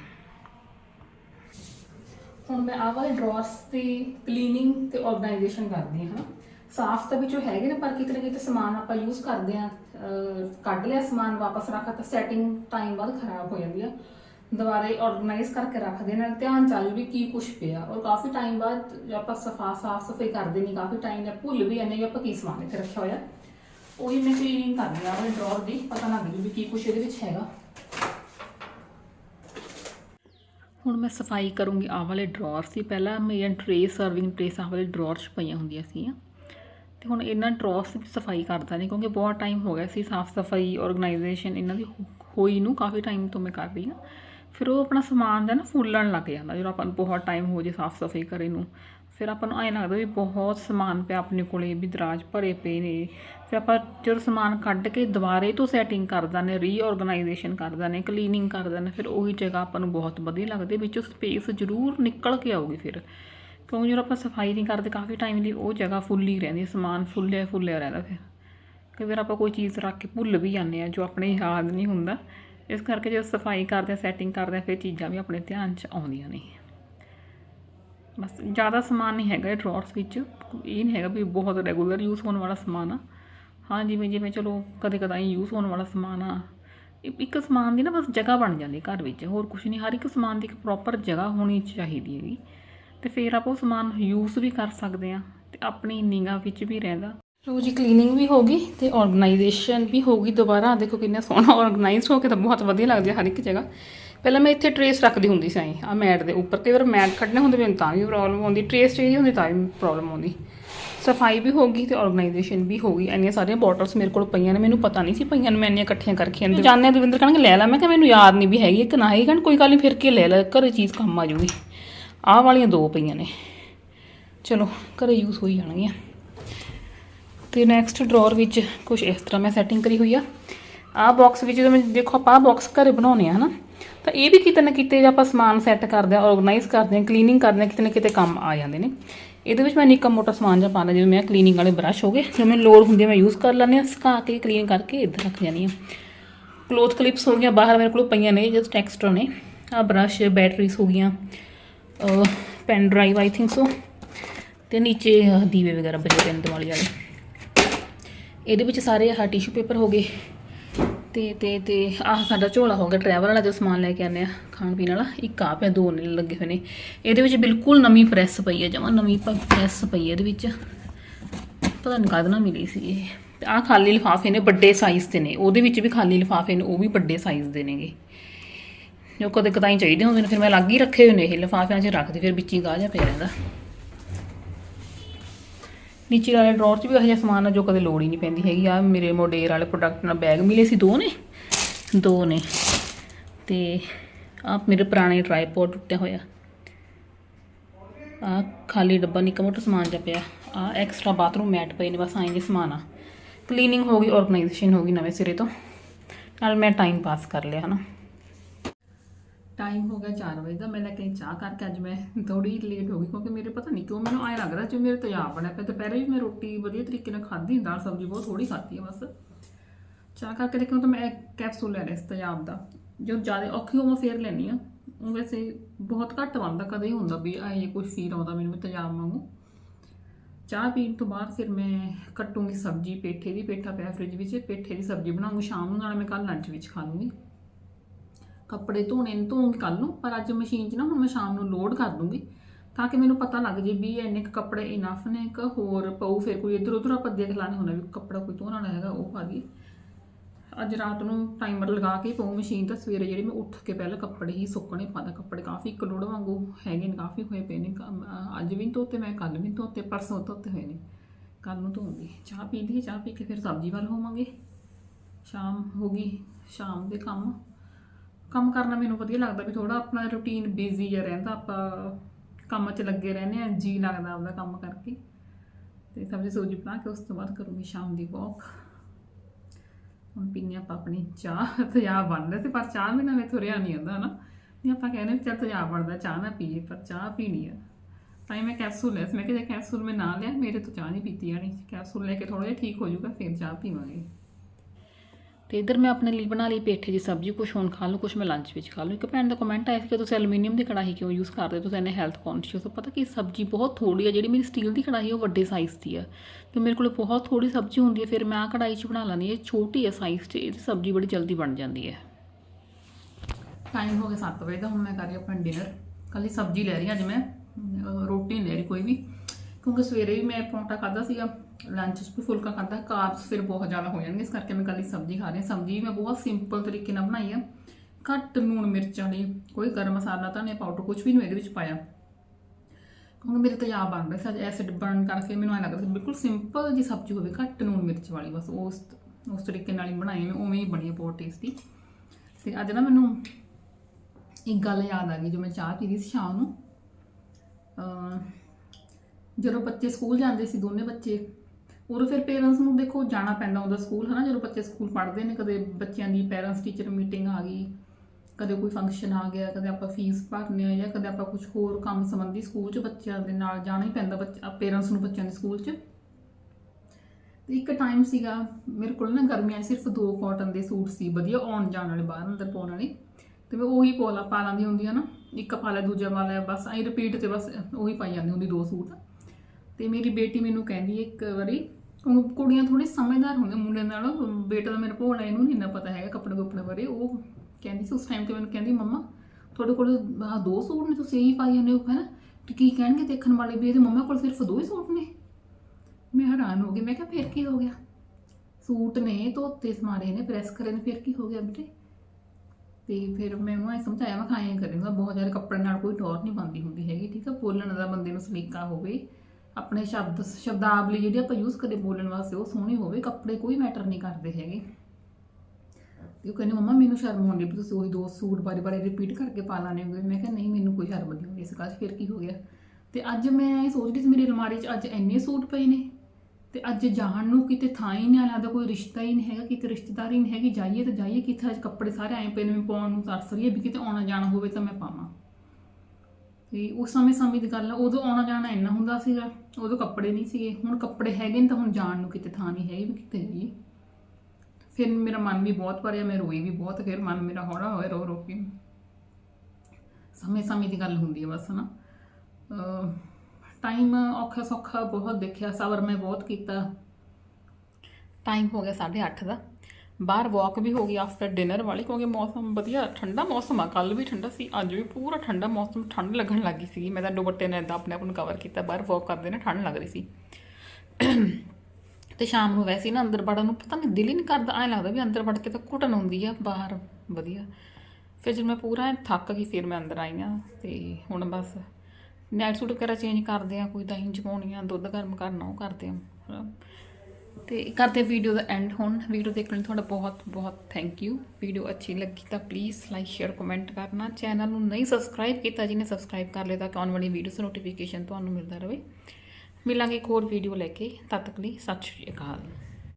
ਹੁਣ ਮੈਂ ਆਹ ਵਾਲੇ ਡਰਾਅਰਸ ਤੇ ਕਲੀਨਿੰਗ ਤੇ ਆਰਗੇਨਾਈਜੇਸ਼ਨ ਕਰਦੀ ਹਾਂ। ਹਨਾ ਸਾਫ਼ ਤਾਂ ਵਿੱਚੋਂ ਹੈਗੇ ਨੇ, ਪਰ ਕਿਤੇ ਨਾ ਕਿਤੇ ਸਮਾਨ ਆਪਾਂ ਯੂਜ਼ ਕਰਦੇ ਆ ਕੱਢ ਲਿਆ ਸਮਾਨ, ਵਾਪਸ ਰੱਖਾ ਤਾਂ ਸੈਟਿੰਗ ਟਾਈਮ ਬਾਅਦ ਖਰਾਬ ਹੋ ਜਾਂਦੀ ਆ। ਦੁਬਾਰੇ ਆਰਗੇਨਾਈਜ਼ ਕਰਕੇ ਰੱਖਦੇ ਨਾਲ ਧਿਆਨ ਚ ਆ ਜਾਊ ਵੀ ਕੀ ਕੁਛ ਪਿਆ। ਔਰ ਕਾਫੀ ਟਾਈਮ ਬਾਅਦ ਜੇ ਆਪਾਂ ਸਫਾ, ਸਾਫ਼ ਸਫ਼ਾਈ ਕਰਦੇ ਨਹੀਂ, ਕਾਫੀ ਟਾਈਮ ਜਾਂ ਭੁੱਲ ਵੀ ਜਾਂਦੇ ਵੀ ਆਪਾਂ ਕੀ ਸਮਾਨ ਇੱਥੇ ਰੱਖਿਆ ਹੋਇਆ। ਉਹੀ ਮੈਂ ਕਲੀਨਿੰਗ ਕਰਦੀ ਆ ਆਪਣੇ ਡਰਾਅਰ ਦੀ, ਪਤਾ ਲੱਗ ਜੂ ਵੀ ਕੀ ਕੁਛ ਇਹਦੇ ਵਿੱਚ ਹੈਗਾ। ਹੁਣ ਮੈਂ ਸਫ਼ਾਈ ਕਰੂੰਗੀ ਆਹ ਵਾਲੇ ਡਰਾਅਰ ਸੀ। ਪਹਿਲਾਂ ਮੇਰੀਆਂ ਟਰੇ, ਸਰਵਿੰਗ ਟਰੇਸ ਆਹ ਵਾਲੇ ਡਰਾਅਰ 'ਚ ਪਈਆਂ ਹੁੰਦੀਆਂ ਸੀ ਤੇ ਹੁਣ ਇਹਨਾਂ ਡਰਾਅਰਸ ਦੀ ਸਫ਼ਾਈ ਕਰਦਾ ਨਹੀਂ, ਕਿਉਂਕਿ ਬਹੁਤ ਟਾਈਮ ਹੋ ਗਿਆ ਸੀ ਸਾਫ਼ ਸਫ਼ਾਈ ਆਰਗੇਨਾਈਜੇਸ਼ਨ ਇਹਨਾਂ ਦੀ ਹੋਈ ਨੂੰ ਕਾਫੀ ਟਾਈਮ ਤੋਂ ਮੈਂ ਕਰ ਰਹੀ ਹਾਂ। ਫਿਰ ਉਹ ਆਪਣਾ ਸਮਾਨ ਦਾ ਨਾ ਫੁੱਲਣ ਲੱਗ ਜਾਂਦਾ, ਜਦੋਂ ਆਪਾਂ ਨੂੰ ਬਹੁਤ ਟਾਈਮ ਹੋ ਜੇ ਸਾਫ਼ ਸਫ਼ਾਈ ਕਰੇ ਨੂੰ। ਫਿਰ ਆਪਾਂ ਨੂੰ ਐਂ ਲੱਗਦਾ ਵੀ ਬਹੁਤ ਸਮਾਨ ਪਿਆ ਆਪਣੇ ਕੋਲੇ ਵੀ ਦਰਾਜ ਭਰੇ ਪਏ ਨੇ। ਫਿਰ ਆਪਾਂ ਜਦੋਂ ਸਮਾਨ ਕੱਢ ਕੇ ਦੁਬਾਰੇ ਤੋਂ ਸੈਟਿੰਗ ਕਰਦਾ ਨੇ ਰੀਆਰਗੇਨਾਈਜੇਸ਼ਨ ਕਰਦਾ ਨੇ ਕਲੀਨਿੰਗ ਕਰਦਾ ਨੇ ਫਿਰ ਉਹੀ ਜਗ੍ਹਾ ਆਪਾਂ ਨੂੰ ਬਹੁਤ ਵਧੀਆ ਲੱਗਦੀ ਵਿੱਚੋਂ ਸਪੇਸ ਜ਼ਰੂਰ ਨਿਕਲ ਕੇ ਆਊਗੀ ਫਿਰ। ਕਿਉਂਕਿ ਜਦੋਂ ਆਪਾਂ ਸਫ਼ਾਈ ਨਹੀਂ ਕਰਦੇ, ਕਾਫੀ ਟਾਈਮ ਲਈ ਉਹ ਜਗ੍ਹਾ ਫੁੱਲ ਹੀ ਰਹਿੰਦੀ ਸਮਾਨ ਫੁੱਲਿਆ ਫੁੱਲਿਆ ਰਹਿੰਦਾ ਫਿਰ। ਕਈ ਵਾਰ ਆਪਾਂ ਕੋਈ ਚੀਜ਼ ਰੱਖ ਕੇ ਭੁੱਲ ਵੀ ਜਾਂਦੇ ਆ ਜੋ ਆਪਣੇ ਯਾਦ ਨਹੀਂ ਹੁੰਦਾ। ਇਸ ਕਰਕੇ ਜਦੋਂ ਸਫ਼ਾਈ ਕਰਦੇ ਆ ਸੈਟਿੰਗ ਕਰਦੇ ਆ ਫਿਰ ਚੀਜ਼ਾਂ ਵੀ ਆਪਣੇ ਧਿਆਨ 'ਚ ਆਉਂਦੀਆਂ ਨੇ। ਬਸ ਜ਼ਿਆਦਾ ਸਮਾਨ ਨਹੀਂ ਹੈਗਾ ਇਹ ਡਰਾਅਰਸ ਵਿੱਚ। ਇਹ ਨਹੀਂ ਹੈਗਾ ਵੀ ਬਹੁਤ ਰੈਗੂਲਰ ਯੂਜ਼ ਹੋਣ ਵਾਲਾ ਸਮਾਨ ਆ। ਹਾਂ, ਜਿਵੇਂ ਜਿਵੇਂ ਚਲੋ ਕਦੇ ਕਦਾਈ ਯੂਜ਼ ਹੋਣ ਵਾਲਾ ਸਮਾਨ ਆ। ਇੱਕ ਸਮਾਨ ਦੀ ਨਾ ਬਸ ਜਗ੍ਹਾ ਬਣ ਜਾਂਦੀ ਘਰ ਵਿੱਚ, ਹੋਰ ਕੁਝ ਨਹੀਂ। ਹਰ ਇੱਕ ਸਮਾਨ ਦੀ ਇੱਕ ਪ੍ਰੋਪਰ ਜਗ੍ਹਾ ਹੋਣੀ ਚਾਹੀਦੀ ਹੈਗੀ। ਤੇ ਫਿਰ ਆਪਾਂ ਉਹ ਸਮਾਨ ਯੂਜ਼ ਵੀ ਕਰ ਸਕਦੇ ਆ ਤੇ ਆਪਣੀ ਨਿਗਾਹ ਵਿੱਚ ਵੀ ਰਹਿੰਦਾ। ਲੋ ਜੀ ਕਲੀਨਿੰਗ ਵੀ ਹੋ ਗਈ ਤੇ ਆਰਗੇਨਾਈਜੇਸ਼ਨ ਵੀ ਹੋ ਗਈ। ਦੁਬਾਰਾ ਦੇਖੋ ਕਿੰਨਾ ਸੋਹਣਾ ਆਰਗੇਨਾਈਜ਼ਡ ਹੋ ਕੇ ਤਾਂ ਬਹੁਤ ਵਧੀਆ ਲੱਗਦੀ ਹੈ ਹਰ ਇੱਕ ਜਗ੍ਹਾ। ਪਹਿਲਾਂ ਮੈਂ ਇੱਥੇ ਟਰੇਸ ਰੱਖਦੀ ਹੁੰਦੀ ਸੀ ਆ ਮੈਟ ਦੇ ਉੱਪਰ। ਕਈ ਵਾਰ ਮੈਟ ਕੱਢਣੇ ਹੁੰਦੇ ਮੈਨੂੰ ਤਾਂ ਵੀ ਪ੍ਰੋਬਲਮ ਆਉਂਦੀ ਟਰੇਸ ਚਾਹੀਦੀ ਹੁੰਦੀ ਤਾਂ ਵੀ ਪ੍ਰੋਬਲਮ ਆਉਂਦੀ। ਸਫ਼ਾਈ ਵੀ ਹੋਗੀ ਤੇ ਆਰਗੇਨਾਈਜੇਸ਼ਨ ਵੀ ਹੋਗੀ ਇੰਨੀਆਂ ਸਾਰੀਆਂ ਬੋਟਲਸ ਮੇਰੇ ਕੋਲ ਪਈਆਂ ਨੇ ਮੈਨੂੰ ਪਤਾ ਨਹੀਂ ਸੀ ਪਈਆਂ ਨੇ ਮੈਂ ਇੰਨੀਆਂ ਇਕੱਠੀਆਂ ਕਰਕੇ ਅੰਦਰ ਜਾਣਦੇ ਦਵਿੰਦਰ ਕਹਿੰਦੇ ਲੈ ਲੈ। ਮੈਂ ਕਿਹਾ ਮੈਨੂੰ ਯਾਦ ਨਹੀਂ ਵੀ ਹੈਗੀ ਇੱਕ ਨਾ ਹੈਗੀ ਕਹਿੰਦੇ ਕੋਈ ਗੱਲ ਨਹੀਂ ਫਿਰ ਕੀ ਲੈ ਲੈ ਘਰੇ ਚੀਜ਼ ਕੰਮ ਆ ਜੂਗੀ। ਆਹ ਵਾਲੀਆਂ ਦੋ ਪਈਆਂ ਨੇ। ਚਲੋ ਘਰੇ ਯੂਜ਼ ਹੋਈ ਜਾਣਗੀਆਂ। ਤੇ ਨੈਕਸਟ ਡਰਾਅਰ ਵਿੱਚ ਕੁਝ ਇਸ ਤਰ੍ਹਾਂ ਮੈਂ ਸੈਟਿੰਗ ਕਰੀ ਹੋਈ ਆ। ਆਹ ਬਾਕਸ ਵਿੱਚ ਜਦੋਂ ਮੈਂ ਦੇਖੋ ਆਪਾਂ ਆਹ ਬਾਕਸ ਘਰੇ ਬਣਾਉਨੇ ਆ ਹਨਾ? ਤਾਂ ਇਹ ਵੀ ਕਿਤੇ ਨਾ ਕਿਤੇ ਜੇ ਆਪਾਂ ਸਮਾਨ ਸੈੱਟ ਕਰਦੇ ਆ ਆਰਗੇਨਾਈਜ਼ ਕਰਦੇ ਆ ਕਲੀਨਿੰਗ ਕਰਦੇ ਆ ਕਿਤੇ ਨਾ ਕਿਤੇ ਕੰਮ ਆ ਜਾਂਦੇ ਨੇ। ਇਹਦੇ ਵਿੱਚ ਮੈਂ ਨਿੱਕਾ ਮੋਟਾ ਸਮਾਨ ਜਿਹਾ ਪਾਣਾ ਜਿਵੇਂ ਮੈਂ ਕਲੀਨਿੰਗ ਵਾਲੇ ਬ੍ਰਸ਼ ਹੋ ਗਏ ਜਦੋਂ ਮੈਨੂੰ ਲੋੜ ਹੁੰਦੀ ਹੈ ਮੈਂ ਯੂਜ਼ ਕਰ ਲੈਂਦੀ ਆ ਸੁਕਾ ਕੇ ਕਲੀਨ ਕਰਕੇ ਇੱਧਰ ਰੱਖ ਜਾਂਦੀ ਆ ਕਲੋਥ ਕਲਿੱਪਸ ਹੋ ਗਈਆਂ, ਬਾਹਰ ਮੇਰੇ ਕੋਲ ਪਈਆਂ ਨੇ ਜਸਟ ਐਕਸਟਰਾ ਨੇ। ਆ ਬ੍ਰਸ਼ ਬੈਟਰੀਜ਼ ਹੋ ਗਈਆਂ pen drive I think so ਤੇ ਨੀਚੇ ਦੀਵੇ ਵਗੈਰਾ ਬਜੇ ਪੈਨ ਦਿਵਾਲੀ ਵਾਲੇ। ਇਹਦੇ ਵਿੱਚ ਸਾਰੇ ਆਹ ਟਿਸ਼ੂ ਪੇਪਰ ਹੋ ਗਏ। ਤੇ ਤੇ ਤੇ ਆਹ ਸਾਡਾ ਝੋਲਾ ਹੋ ਗਿਆ ਟਰੈਵਲ ਵਾਲਾ, ਜੋ ਸਮਾਨ ਲੈ ਕੇ ਆਨੇ ਆ ਖਾਣ ਪੀਣ ਵਾਲਾ, ਇੱਕ ਆ ਪਿਆ ਦੋ ਨੇ ਲੱਗੇ ਹੋਏ ਨੇ। ਇਹਦੇ ਵਿੱਚ ਬਿਲਕੁਲ ਨਵੀਂ ਪ੍ਰੈਸ ਪਈ ਹੈ, ਜਮਾ ਨਵੀਂ ਪ੍ਰੈਸ ਪਈ ਹੈ ਇਹਦੇ ਵਿੱਚ। ਪਤਾ ਨਹੀਂ ਕਦ ਨਾ ਮਿਲੀ ਸੀ ਇਹ। ਤੇ ਆਹ ਖਾਲੀ ਲਿਫਾਫੇ ਨੇ, ਵੱਡੇ ਸਾਈਜ਼ ਦੇ ਨੇ। ਉਹਦੇ ਵਿੱਚ ਵੀ ਖਾਲੀ ਲਿਫਾਫੇ ਨੇ, ਉਹ ਵੀ ਵੱਡੇ ਸਾਈਜ਼ ਦੇ ਨੇਗੇ। ਜੋ ਕਦੇ ਕਦਾਈ ਚਾਹੀਦੇ ਹੁੰਦੇ ਨੇ, ਫਿਰ ਮੈਂ ਅਲੱਗ ਹੀ ਰੱਖੇ ਹੋਏ ਨੇ ਇਹ ਲਿਫਾਫਿਆਂ 'ਚ ਰੱਖਦੀ, ਫਿਰ ਵਿੱਚ ਹੀ ਗਾਹ ਜਾ ਪਿਆ ਰਹਿੰਦਾ। ਨੀਚੇ ਵਾਲੇ ਡਰਾਅਰ 'ਚ ਵੀ ਇਹੋ ਜਿਹਾ ਸਮਾਨ ਆ ਜੋ ਕਦੇ ਲੋੜ ਹੀ ਨਹੀਂ ਪੈਂਦੀ ਹੈਗੀ। ਆ ਮੇਰੇ ਮੋਡੇਰ ਵਾਲੇ ਪ੍ਰੋਡਕਟ ਨਾਲ ਬੈਗ ਮਿਲੇ ਸੀ ਦੋ ਨੇ। ਦੋ ਨੇ। ਤੇ ਆ ਮੇਰੇ ਪੁਰਾਣੇ ਟ੍ਰਾਈਪੋਡ ਟੁੱਟਿਆ ਹੋਇਆ। ਆ ਖਾਲੀ ਡੱਬਾ ਨਿੱਕਾ ਮੋਟਾ ਸਮਾਨ ਜਿਹਾ ਪਿਆ। ਆ ਐਕਸਟਰਾ ਬਾਥਰੂਮ ਮੈਟ ਪਏ ਨੇ, ਬਸ ਆਏ ਜੇ ਸਮਾਨ ਆ। ਕਲੀਨਿੰਗ ਹੋ ਗਈ ਆਰਗੇਨਾਈਜੇਸ਼ਨ ਹੋ ਗਈ ਨਵੇਂ ਸਿਰੇ ਤੋਂ। ਨਾਲ ਮੈਂ ਟਾਈਮ ਪਾਸ ਕਰ ਲਿਆ, ਹਨਾ। ਟਾਈਮ ਹੋ ਗਿਆ 4 ਵਜੇ ਦਾ, ਮੈਂ ਲੈ ਕੇ ਚਾਹ ਕਰਕੇ ਅੱਜ ਮੈਂ ਥੋੜੀ ਲੇਟ ਹੋ ਗਈ ਕਿਉਂਕਿ ਮੇਰੇ ਪਤਾ ਨਹੀਂ ਕਿਉਂ ਮੈਨੂੰ ਐ ਲੱਗ ਰਿਹਾ ਜਿਵੇਂ ਮੇਰੇ ਤੇਜ਼ਾਬ ਬਣਿਆ ਪਿਆ। ਦੁਪਹਿਰੇ ਵੀ ਮੈਂ ਰੋਟੀ ਵਧੀਆ ਤਰੀਕੇ ਨਾਲ ਖਾਧੀ, ਦਾਲ ਸਬਜ਼ੀ ਬਹੁਤ ਥੋੜੀ ਖਾਧੀ ਆ ਬਸ। ਚਾਹ ਕਰਕੇ ਦੇਖੋ ਤਾਂ ਮੈਂ ਕੈਪਸੂਲ ਲੈ ਰਿਹਾ ਇਸ ਤੇਜ਼ਾਬ ਦਾ। ਜੋ ਜ਼ਿਆਦਾ ਔਖੀ ਹੋ ਮੈਂ ਫੇਰ ਲੈਣੀ ਆ। ਉਹ ਵੈਸੇ ਬਹੁਤ ਘੱਟ ਬਣਦਾ, ਕਦੇ ਹੀ ਹੁੰਦਾ ਵੀ ਆਏ ਕੋਈ ਫੀਲ ਆਉਂਦਾ ਮੈਨੂੰ ਤੇਜ਼ਾਬ ਵਾਂਗੂ। ਚਾਹ ਪੀਣ ਤੋਂ ਬਾਅਦ ਫਿਰ ਮੈਂ ਕੱਟੂੰਗੀ ਸਬਜ਼ੀ, ਪੇਠੇ ਦੀ, ਪੇਠਾ ਪਿਆ ਫ੍ਰਿਜ ਵਿੱਚ, ਪੇਠੇ ਦੀ ਸਬਜ਼ੀ ਬਣਾਉਂਗੀ, ਸ਼ਾਮ ਨੂੰ ਨਾਲ ਮੈਂ ਕੱਲ ਲੰਚ ਵਿੱਚ ਖਾ ਲੂੰਗੀ। ਕੱਪੜੇ ਧੋਣੇ ਨੂੰ ਧੋਉਂਗੀ ਕੱਲ ਨੂੰ ਪਰ ਅੱਜ ਮਸ਼ੀਨ 'ਚ ਨਾ ਹੁਣ ਮੈਂ ਸ਼ਾਮ ਨੂੰ ਲੋਡ ਕਰ ਦੂੰਗੀ ਤਾਂ ਕਿ ਮੈਨੂੰ ਪਤਾ ਲੱਗ ਜੇ ਵੀ ਇੰਨੇ ਕੁ ਕੱਪੜੇ ਇਨਫ ਨੇ ਕਿ ਹੋਰ ਪਊ ਫਿਰ ਕੋਈ ਇੱਧਰ ਉੱਧਰ ਆਪਾਂ ਦੇਖ ਲਾਣੇ ਹੁੰਦਾ ਵੀ ਕੱਪੜਾ ਕੋਈ ਧੋਣਾ ਵਾਲਾ ਹੈਗਾ ਉਹ ਪਾ ਗਈ ਅੱਜ ਰਾਤ ਨੂੰ ਟਾਈਮਰ ਲਗਾ ਕੇ ਪਊ ਮਸ਼ੀਨ ਤਾਂ ਸਵੇਰੇ ਜਿਹੜੀ ਮੈਂ ਉੱਠ ਕੇ ਪਹਿਲਾਂ ਕੱਪੜੇ ਹੀ ਸੁੱਕਣੇ ਪਾਦਾ ਕੱਪੜੇ ਕਾਫੀ ਕਲੋੜ ਵਾਂਗੂ ਹੈਗੇ ਨੇ ਕਾਫੀ ਹੋਏ ਪਏ ਨੇ ਕੰਮ, ਅੱਜ ਵੀ ਧੋਤੇ ਮੈਂ ਕੱਲ ਵੀ ਧੋਤੇ ਪਰਸੋਂ ਧੋਤੇ ਹੋਏ ਨੇ। ਕੱਲ ਨੂੰ ਧੋਉਂਗੀ ਚਾਹ ਪੀ ਲਈਏ ਚਾਹ ਪੀ ਕੇ ਫਿਰ ਸਬਜ਼ੀ ਵੱਲ ਹੋਵਾਂਗੇ। ਸ਼ਾਮ ਹੋ ਗਈ ਸ਼ਾਮ ਦੇ ਕੰਮ। ਕੰਮ ਕਰਨਾ ਮੈਨੂੰ ਵਧੀਆ ਲੱਗਦਾ ਵੀ ਥੋੜਾ ਆਪਣਾ ਰੁਟੀਨ ਬਿਜ਼ੀ ਜਿਹਾ ਰਹਿੰਦਾ, ਆਪਾਂ ਕੰਮ 'ਚ ਲੱਗੇ ਰਹਿੰਦੇ ਆ ਜੀ ਲੱਗਦਾ ਆਪਦਾ ਕੰਮ ਕਰਕੇ। ਤੇ ਸਬਜ਼ੀ ਸੂਜੀ ਬਣਾ ਕੇ ਉਸ ਤੋਂ ਬਾਅਦ ਕਰੂੰਗੀ ਸ਼ਾਮ ਦੀ ਵਾਕ ਹੁਣ ਪੀਨੇ ਆਪਾਂ ਆਪਣੀ ਚਾਹ ਤੇਜ਼ਾਬ ਬਣ ਰਿਹਾ ਸੀ ਪਰ ਚਾਹ ਵੀ ਨਾ ਮੈਂ ਤੁਰਿਆ ਨਹੀਂ ਹੁੰਦਾ ਨਾ ਨਹੀਂ, ਆਪਾਂ ਕਹਿੰਦੇ ਵੀ ਚੱਲ ਤੇਜ਼ਾਬ ਬਣਦਾ, ਚਾਹ ਨਾ ਪੀਏ, ਪਰ ਚਾਹ ਪੀਣੀ ਆ। ਤਾਂ ਹੀ ਮੈਂ ਕੈਪਸੂਲ ਲਿਆ ਸੀ। ਮੈਂ ਕਿਹਾ ਜੇ ਕੈਪਸੂਲ ਮੈਂ ਨਾ ਲਿਆ, ਮੇਰੇ ਤੋਂ ਚਾਹ ਨਹੀਂ ਪੀਤੀ ਜਾਣੀ। ਕੈਪਸੂਲ ਲੈ ਕੇ ਥੋੜਾ ਜਿਹਾ ਠੀਕ ਹੋ ਜਾਊਗਾ, ਫਿਰ ਚਾਹ ਪੀਵਾਂਗੇ। ਤੇ ਇਧਰ ਮੈਂ ਆਪਣੇ ਲਈ ਬਣਾ ਲਈ ਪੇਠੇ ਦੀ ਸਬਜ਼ੀ, ਕੁਛ ਹੁਣ ਖਾ ਲਓ ਕੁਛ ਮੈਂ ਲੰਚ ਵਿੱਚ ਖਾ ਲਓ ਇੱਕ ਭੈਣ ਦਾ ਕਮੈਂਟ ਆਇਆ ਸੀ ਕਿ ਤੁਸੀਂ ਐਲੂਮੀਨੀਅਮ ਦੀ ਕੜਾਹੀ ਕਿਉਂ ਯੂਜ਼ ਕਰਦੇ? ਹੋ ਤੁਸੀਂ ਇੰਨੇ ਹੈਲਥ ਕੌਨਸ਼ੀਅਸ ਹੋ। ਪਤਾ ਕਿ ਸਬਜ਼ੀ ਬਹੁਤ ਥੋੜੀ ਆ, ਜਿਹੜੀ ਮੇਰੀ ਸਟੀਲ ਦੀ ਕੜਾਹੀ ਉਹ ਵੱਡੇ ਸਾਈਜ਼ ਦੀ ਆ। ਕਿ ਮੇਰੇ ਕੋਲ ਬਹੁਤ ਥੋੜੀ ਸਬਜ਼ੀ ਹੁੰਦੀ ਹੈ ਫਿਰ ਮੈਂ ਆ ਕੜਾਹੀ 'ਚ ਬਣਾ ਲੈਂਦੀ ਇਹ ਛੋਟੀ ਹੈ ਸਾਈਜ਼ 'ਚ, ਇਹਦੀ ਸਬਜ਼ੀ ਬੜੀ ਜਲਦੀ ਬਣ ਜਾਂਦੀ ਹੈ ਟਾਈਮ ਹੋ ਗਿਆ 7 ਵਜੇ ਦਾ, ਹੁਣ ਮੈਂ ਕਰ ਰਹੀ ਆਪਣਾ ਡਿਨਰ ਕੱਲੀ ਸਬਜ਼ੀ ਲੈ ਰਹੀ ਅੱਜ ਮੈਂ ਰੋਟੀ ਨਹੀਂ ਲੈ ਰਹੀ ਕੋਈ ਵੀ। ਕਿਉਂਕਿ ਸਵੇਰੇ ਵੀ ਮੈਂ ਪਰੌਂਠਾ ਖਾਦਾ ਸੀਗਾ ਲੰਚ 'ਚ ਵੀ ਫੁਲਕਾ ਖਾਦਾ ਕਾਰਬਸ ਫਿਰ ਬਹੁਤ ਜ਼ਿਆਦਾ ਹੋ ਜਾਣਗੇ, ਇਸ ਕਰਕੇ ਮੈਂ ਕੱਲੀ ਸਬਜ਼ੀ ਖਾ ਰਹੀ ਹਾਂ। ਸਬਜ਼ੀ ਮੈਂ ਬਹੁਤ ਸਿੰਪਲ ਤਰੀਕੇ ਨਾਲ ਬਣਾਈ ਆ। ਘੱਟ ਲੂਣ ਮਿਰਚ ਵਾਲੀ ਕੋਈ ਗਰਮ ਮਸਾਲਾ ਧਨੀਆ ਪਾਊਡਰ ਕੁਝ ਵੀ ਨਹੀਂ ਇਹਦੇ ਵਿੱਚ ਪਾਇਆ। ਕਿਉਂਕਿ ਮੇਰੇ ਤੇਜ਼ਾਬ ਬਣ ਰਿਹਾ ਸੀ ਐਸਿਡ ਬਰਨ ਕਰਕੇ ਮੈਨੂੰ ਐਂ ਲੱਗਦਾ ਸੀ, ਬਿਲਕੁਲ ਸਿੰਪਲ ਜੀ ਸਬਜ਼ੀ ਹੋਵੇ, ਘੱਟ ਲੂਣ ਮਿਰਚ ਵਾਲੀ, ਬਸ ਉਸ ਉਸ ਤਰੀਕੇ ਨਾਲ ਹੀ ਬਣਾਈ ਮੈਂ, ਉਵੇਂ ਹੀ ਬਣੀ ਬਹੁਤ ਟੇਸਟੀ ਤੇ ਅੱਜ ਨਾ ਮੈਨੂੰ ਇੱਕ ਗੱਲ ਯਾਦ ਆ ਗਈ, ਜੋ ਮੈਂ ਚਾਹ ਪੀ ਰਹੀ ਸੀ ਸ਼ਾਮ ਨੂੰ। ਜਦੋਂ ਬੱਚੇ ਸਕੂਲ ਜਾਂਦੇ ਸੀ ਦੋਨੇ ਬੱਚੇ, ਉਦੋਂ ਫਿਰ ਪੇਰੈਂਟਸ ਨੂੰ ਦੇਖੋ ਜਾਣਾ ਪੈਂਦਾ ਹੁੰਦਾ ਸਕੂਲ, ਹਨਾ, ਜਦੋਂ ਬੱਚੇ ਸਕੂਲ ਪੜ੍ਹਦੇ ਨੇ, ਕਦੇ ਬੱਚਿਆਂ ਦੀ ਪੇਰੈਂਟਸ ਟੀਚਰ ਮੀਟਿੰਗ ਆ ਗਈ, ਕਦੇ ਕੋਈ ਫੰਕਸ਼ਨ ਆ ਗਿਆ, ਕਦੇ ਆਪਾਂ ਫੀਸ ਭਰਨੀ ਆ ਜਾਂ ਕਦੇ ਆਪਾਂ ਕੁਝ ਹੋਰ ਕੰਮ ਸੰਬੰਧੀ ਸਕੂਲ 'ਚ ਬੱਚਿਆਂ ਦੇ ਨਾਲ ਜਾਣਾ ਹੀ ਪੈਂਦਾ, ਬੱਚਾ ਪੇਰੈਂਟਸ ਨੂੰ ਬੱਚਿਆਂ ਦੇ ਸਕੂਲ 'ਚ। ਤੇ ਇੱਕ ਟਾਈਮ ਸੀਗਾ, ਮੇਰੇ ਕੋਲ ਨਾ ਗਰਮੀਆਂ ਸਿਰਫ ਦੋ ਕਾਟਨ ਦੇ ਸੂਟ ਸੀ, ਵਧੀਆ ਆਉਣ ਜਾਣ ਵਾਲੇ, ਬਾਹਰ ਅੰਦਰ ਪਾਉਣ ਵਾਲੇ। ਤੇ ਮੈਂ ਉਹੀ ਪੋਲਾ ਪਾ ਲਾਂਦੀ ਹੁੰਦੀ ਆ ਨਾ, ਇੱਕ ਪਾ ਲਿਆ ਦੂਜਾ ਪਾ ਲਿਆ ਬਸ ਐਂ ਰਿਪੀਟ ਤੇ ਬਸ ਉਹੀ ਪਾਈ ਜਾਂਦੀ ਹੁੰਦੀ ਦੋ ਸੂਟ। ਤੇ ਮੇਰੀ ਬੇਟੀ ਮੈਨੂੰ ਕਹਿੰਦੀ ਇੱਕ ਵਾਰੀ, ਉਹ ਕੁੜੀਆਂ ਥੋੜੀ ਸਮਝਦਾਰ ਹੁੰਦੀਆਂ ਮੁੰਡਿਆਂ ਨਾਲੋਂ, ਬੇਟਾ ਤਾਂ ਮੇਰੇ ਭੋਲਾ ਇਹਨੂੰ ਨਹੀਂ ਇੰਨਾ ਪਤਾ ਹੈਗਾ ਕੱਪੜੇ ਕੁਪੜੇ ਬਾਰੇ, ਉਹ ਕਹਿੰਦੀ ਸੀ ਉਸ ਟਾਈਮ ਤੇ ਮੈਨੂੰ ਕਹਿੰਦੀ, ਮੰਮਾ, ਤੁਹਾਡੇ ਕੋਲ ਆਹ ਦੋ ਸੂਟ ਨੇ, ਤੁਸੀਂ ਇਹੀ ਪਾਈ ਜਾਂਦੇ ਹੋ ਹੈ ਨਾ ਤੇ ਕੀ ਕਹਿਣਗੇ ਦੇਖਣ ਵਾਲੇ ਵੀ, ਇਹਦੇ ਮੰਮਾ ਕੋਲ ਸਿਰਫ ਦੋ ਹੀ ਸੂਟ ਨੇ? ਮੈਂ ਹੈਰਾਨ ਹੋ ਗਈ, ਮੈਂ ਕਿਹਾ, ਫਿਰ ਕੀ ਹੋ ਗਿਆ? ਸੂਟ ਨੇ, ਧੋਤੇ, ਸਮਾਰੇ ਨੇ, ਪ੍ਰੈਸ ਕਰੇ ਨੇ, ਫਿਰ ਕੀ ਹੋ ਗਿਆ ਬੇਟੇ? ਤੇ ਫਿਰ ਮੈਂ ਉਹਨੂੰ ਐ ਸਮਝਾਇਆ, ਮੈਂ ਖਾਇਆ ਕਰੇਗਾ, ਬਹੁਤ ਜ਼ਿਆਦਾ ਕੱਪੜੇ ਨਾਲ ਕੋਈ ਟੌਰ ਨਹੀਂ ਬੰਦੀ ਹੁੰਦੀ ਹੈਗੀ, ਠੀਕ ਆ? ਬੋਲਣ ਦਾ ਬੰਦੇ ਨੂੰ ਸਲੀਕਾ ਹੋਵੇ ਆਪਣੇ ਸ਼ਬਦ, ਸ਼ਬਦਾਵਲੀ ਜਿਹੜੀ ਆਪਾਂ ਯੂਜ਼ ਕਰਦੇ ਬੋਲਣ ਵਾਸਤੇ, ਉਹ ਸੋਹਣੀ ਹੋਵੇ, ਕੱਪੜੇ ਕੋਈ ਮੈਟਰ ਨਹੀਂ ਕਰਦੇ ਹੈਗੇ। ਤੇ ਉਹ ਕਹਿੰਦੇ, ਮੰਮਾ, ਮੈਨੂੰ ਸ਼ਰਮ ਆਉਂਦੀ ਵੀ ਤੁਸੀਂ ਉਹੀ ਦੋ ਸੂਟ ਬਾਰੇ ਬਾਰੇ ਰਿਪੀਟ ਕਰਕੇ ਪਾ ਲਾਣੇ ਹੋਗੇ। ਮੈਂ ਕਿਹਾ, ਨਹੀਂ, ਮੈਨੂੰ ਕੋਈ ਸ਼ਰਮ ਨਹੀਂ ਆਉਂਦੀ, ਇਸ ਗੱਲ 'ਚ ਫਿਰ ਕੀ ਹੋ ਗਿਆ? ਤੇ ਅੱਜ ਮੈਂ ਇਹ ਸੋਚਦੀ ਸੀ, ਮੇਰੀ ਅਲਮਾਰੀ 'ਚ ਅੱਜ ਇੰਨੇ ਸੂਟ ਪਏ ਨੇ, ਤੇ ਅੱਜ ਜਾਣ ਨੂੰ ਕਿਤੇ ਥਾਂ ਹੀ ਨਹੀਂ ਲੱਗਦਾ ਕੋਈ ਰਿਸ਼ਤਾ ਹੀ ਨਹੀਂ ਹੈਗਾ, ਕਿਤੇ ਰਿਸ਼ਤੇਦਾਰੀ ਨਹੀਂ ਹੈਗੀ, ਜਾਈਏ ਤਾਂ ਜਾਈਏ, ਕਿੱਥੇ ਅੱਜ ਕੱਪੜੇ ਸਾਰੇ ਆਏ ਪਏ ਨੇ ਮੈਂ ਪਾਉਣ ਨੂੰ ਤਰਸ ਰਹੀ ਹੈ, ਵੀ ਕਿਤੇ ਆਉਣਾ ਜਾਣਾ ਹੋਵੇ ਤਾਂ ਮੈਂ ਪਾਵਾਂ। ਤੇ ਉਸ ਸਮੇਂ ਸਮੇਂ ਦੀ ਗੱਲ ਆ, ਉਦੋਂ ਆਉਣਾ ਜਾਣਾ ਇੰਨਾ ਹੁੰਦਾ ਸੀਗਾ, ਉਦੋਂ ਕੱਪੜੇ ਨਹੀਂ ਸੀਗੇ, ਹੁਣ ਕੱਪੜੇ ਹੈਗੇ ਨੇ ਤਾਂ ਹੁਣ ਜਾਣ ਨੂੰ ਕਿਤੇ ਥਾਂ ਨਹੀਂ ਹੈਗੀ ਵੀ ਕਿਤੇ ਜਾਈਏ ਫਿਰ ਮੇਰਾ ਮਨ ਵੀ ਬਹੁਤ ਭਰਿਆ, ਮੈਂ ਰੋਈ ਵੀ ਬਹੁਤ, ਫਿਰ ਮਨ ਮੇਰਾ ਹੌਲਾ ਹੋਇਆ ਰੋ ਰੋ ਕੇ। ਸਮੇਂ ਸਮੇਂ ਦੀ ਗੱਲ ਹੁੰਦੀ ਹੈ ਬਸ ਨਾ ਟਾਈਮ ਔਖਾ ਸੌਖਾ ਬਹੁਤ ਦੇਖਿਆ, ਸਬਰ ਮੈਂ ਬਹੁਤ ਕੀਤਾ। ਟਾਈਮ ਹੋ ਗਿਆ 8:30 ਦਾ। ਬਾਹਰ ਵਾਕ ਵੀ ਹੋ ਗਈ ਆਫਟਰ ਡਿਨਰ ਵਾਲੀ, ਕਿਉਂਕਿ ਮੌਸਮ ਵਧੀਆ, ਠੰਡਾ ਮੌਸਮ ਆ ਕੱਲ ਵੀ ਠੰਡਾ ਸੀ, ਅੱਜ ਵੀ ਪੂਰਾ ਠੰਡਾ ਮੌਸਮ, ਠੰਡ ਲੱਗਣ ਲੱਗੀ ਸੀ। ਮੈਂ ਤਾਂ ਦੁਪੱਟੇ ਨਾਲ ਏਦਾਂ ਆਪਣੇ ਆਪ ਨੂੰ ਕਵਰ ਕੀਤਾ, ਬਾਹਰ ਵਾਕ ਕਰਦੇ ਨੇ, ਠੰਡ ਲੱਗ ਰਹੀ ਸੀ। ਤੇ ਸ਼ਾਮ ਨੂੰ ਵੈਸੇ ਹੀ ਨਾ ਅੰਦਰ ਵੜਨ ਨੂੰ ਪਤਾ ਨਹੀਂ ਦਿਲ ਹੀ ਨਹੀਂ ਕਰਦਾ, ਐਂ ਲੱਗਦਾ ਵੀ ਅੰਦਰ ਵੜ ਕੇ ਤਾਂ ਘੁੱਟਣ ਹੁੰਦੀ ਆ ਬਾਹਰ, ਵਧੀਆ। ਫਿਰ ਜਦ ਮੈਂ ਪੂਰਾ ਥੱਕ ਗਈ, ਫਿਰ ਮੈਂ ਅੰਦਰ ਆਈ ਆ ਤੇ ਹੁਣ ਬਸ ਨਾਈਟ ਸੂਟ ਵਗੈਰਾ ਚੇਂਜ ਕਰਦੇ ਆ ਕੋਈ ਦਹੀਂ ਜਮਾਉਣੀ ਆ, ਦੁੱਧ ਗਰਮ ਕਰਨਾ, ਉਹ ਕਰਦੇ ਆ ਤੇ ਕਰਦੇ ਵੀਡੀਓ ਦਾ ਐਂਡ ਹੁਣ। ਵੀਡੀਓ ਦੇਖਣ ਲਈ ਤੁਹਾਡਾ ਬਹੁਤ ਬਹੁਤ ਥੈਂਕ ਯੂ ਵੀਡੀਓ ਅੱਛੀ ਲੱਗੀ ਤਾਂ ਪਲੀਜ਼ ਲਾਈਕ ਸ਼ੇਅਰ ਕਮੈਂਟ ਕਰਨਾ। ਚੈਨਲ ਨੂੰ ਨਹੀਂ ਸਬਸਕ੍ਰਾਈਬ ਕੀਤਾ ਜਿਹਨੇ ਸਬਸਕ੍ਰਾਈਬ ਕਰ ਲਿਆ ਤਾਂ ਕਿ ਆਉਣ ਵਾਲੀ ਵੀਡੀਓਜ਼ ਨੋਟੀਫਿਕੇਸ਼ਨ ਤੁਹਾਨੂੰ ਮਿਲਦਾ ਰਹੇ। ਮਿਲਾਂਗੇ ਇੱਕ ਹੋਰ ਵੀਡੀਓ ਲੈ ਕੇ। ਤਦ ਤੱਕ ਲਈ ਸਤਿ ਸ਼੍ਰੀ ਅਕਾਲ।